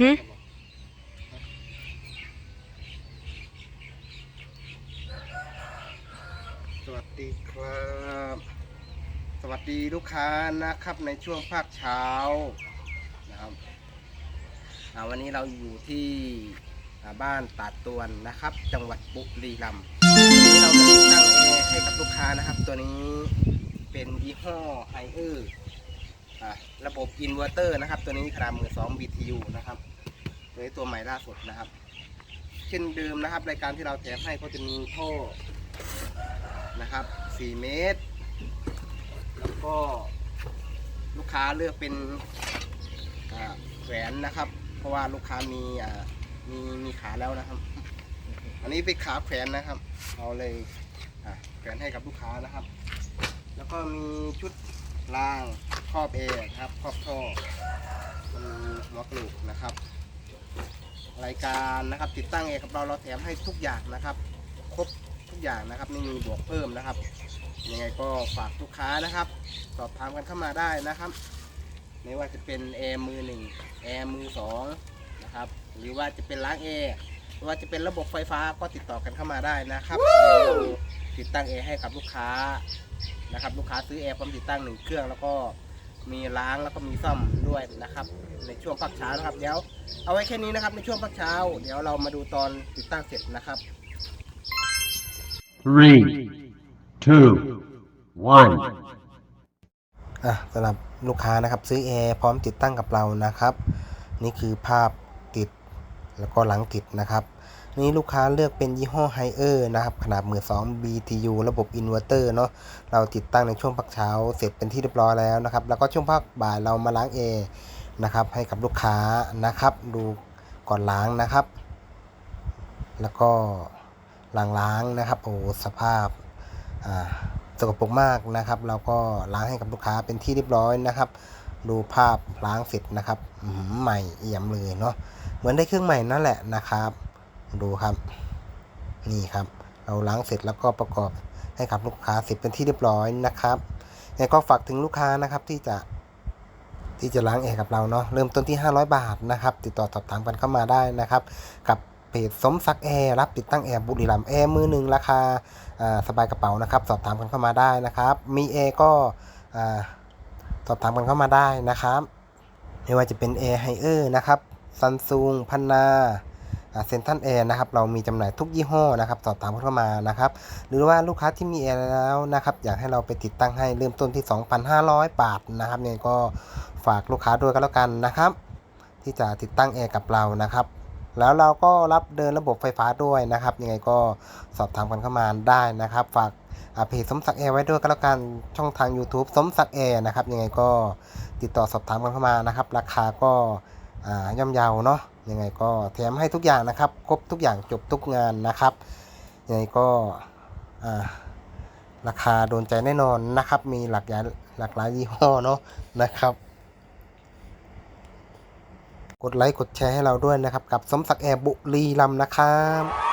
หึสวัสดีครับ สวัสดีลูกค้านะครับในช่วงภาคเช้านะครับวันนี้เราอยู่ที่บ้านตาดตวนนะครับ จังหวัดบุรีรัมย์วันนี้เรามาติดตั้งแอร์ให้กับลูกค้านะครับ ตัวนี้เป็นยี่ห้อไฮเออร์ ระบบอินเวอร์เตอร์นะครับ ตัวนี้ขนาดมือสอง BTU นะครับตัวนี้ตัวใหม่ล่าสุดนะครับ เช่นเดิมนะครับ รายการที่เราแถมให้ก็จะมีท่อนะครับ 4 เมตร แล้วก็ลูกค้าเลือกเป็นแหวนนะครับ เพราะว่าลูกค้ามีมีมีขาแล้วนะครับ อันนี้เป็นขาแขวนนะครับ เราเลยแขวนให้กับลูกค้านะครับ แล้วก็มีชุดราง รอบเอร์ครับครอบท่อมีหัวกระลูกนะครับ รายการนะครับติดตั้งเองกับเราเราแถมให้ทุกอย่างนะครับ ครบทุกอย่างนะครับไม่มีบวกเพิ่มนะครับยังไงก็ฝากลูกค้านะครับ สอบถามกันเข้ามาได้นะครับ ไม่ว่าจะเป็นแอร์มือหนึ่งแอร์มือสองนะครับหรือว่าจะเป็นล้างแอร์หรือว่าจะเป็นระบบไฟฟ้าก็ติดต่อกันเข้ามาได้นะครับ ติดตั้งแอร์ให้กับลูกค้านะครับลูกค้าซื้อแอร์พร้อมติดตั้งหนึ่งเครื่องแล้วก็ มีล้างแล้วก็มีซ่อมด้วยนะครับ ในช่วงพักเช้านะครับเดี๋ยวเอาไว้แค่นี้นะครับในช่วงพักเช้า เดี๋ยวเรามาดูตอนติดตั้งเสร็จนะครับ Three, two, one. อะสำหรับลูกค้านะครับซื้อแอร์พร้อมติดตั้งกับเรานะครับ นี่คือภาพติดแล้วก็หลังติดนะครับ นี่ลูกค้าเลือกเป็นยี่ห้อไฮเออร์นะครับขนาดมือ2 BTU ระบบอินเวอร์เตอร์เนาะเราติดตั้งในช่วงพักเช้าเสร็จเป็นที่เรียบร้อยแล้วนะครับ แล้วก็ช่วงพักบ่ายเรามาล้างแอร์นะครับให้กับลูกค้านะครับ ดูก่อนล้างนะครับ แล้วก็หลังล้างนะครับโอ้สภาพอ่าสกปรกมากนะครับ เราก็ล้างให้กับลูกค้าเป็นที่เรียบร้อยนะครับ ดูภาพล้างเสร็จนะครับใหม่เอี่ยมเลยเนาะเหมือนได้เครื่องใหม่นั่นแหละนะครับ ดูครับ นี่ครับ เราล้างเสร็จแล้วก็ประกอบให้กับลูกค้าเสร็จเป็นที่เรียบร้อยนะครับยังไงก็ฝากถึงลูกค้านะครับที่จะที่จะล้างแอร์กับเราเนาะเริ่มต้นที่ 500 บาทนะครับ ติดต่อสอบถามกันเข้ามาได้นะครับ กับเพจสมศักดิ์แอร์รับติดตั้งแอร์บุรีรัมแอร์มือหนึ่งราคาสบายกระเป๋านะครับ สอบถามกันเข้ามาได้นะครับ มีแอร์ก็สอบถามกันเข้ามาได้นะครับ ไม่ว่าจะเป็นแอร์ไฮเออร์นะครับซันซุงพันนา เซนทันแอร์นะครับเรามีจำหน่ายทุกยี่ห้อนะครับสอบถามกันเข้ามานะครับหรือว่าลูกค้าที่มีแอร์แล้วนะครับอยากให้เราไปติดตั้งให้เริ่มต้นที่ 2,500 บาทนะครับเนี่ยก็ฝากลูกค้าด้วยก็แล้วกันนะครับ ที่จะติดตั้งแอร์กับเรานะครับแล้วเราก็รับเดินระบบไฟฟ้าด้วยนะครับยังไงก็สอบถามกันเข้ามาได้นะครับ ฝากเพจสมศักดิ์แอร์ไว้ด้วยก็แล้วกันช่องทาง YouTube สมศักดิ์แอร์นะครับยังไงก็ติดต่อสอบถามกันเข้ามานะครับ ราคาก็ ย่อมเยาเนาะยังไงก็แถมให้ทุกอย่างนะครับ ครบทุกอย่างจบทุกงานนะครับยังไงก็อ่าราคาโดนใจแน่นอนนะครับ มีหลากหลายหลากหลายยี่ห้อเนาะนะครับ กดไลค์กดแชร์ให้เราด้วยนะครับ กับสมศักดิ์แอร์บุรีลำนะครับ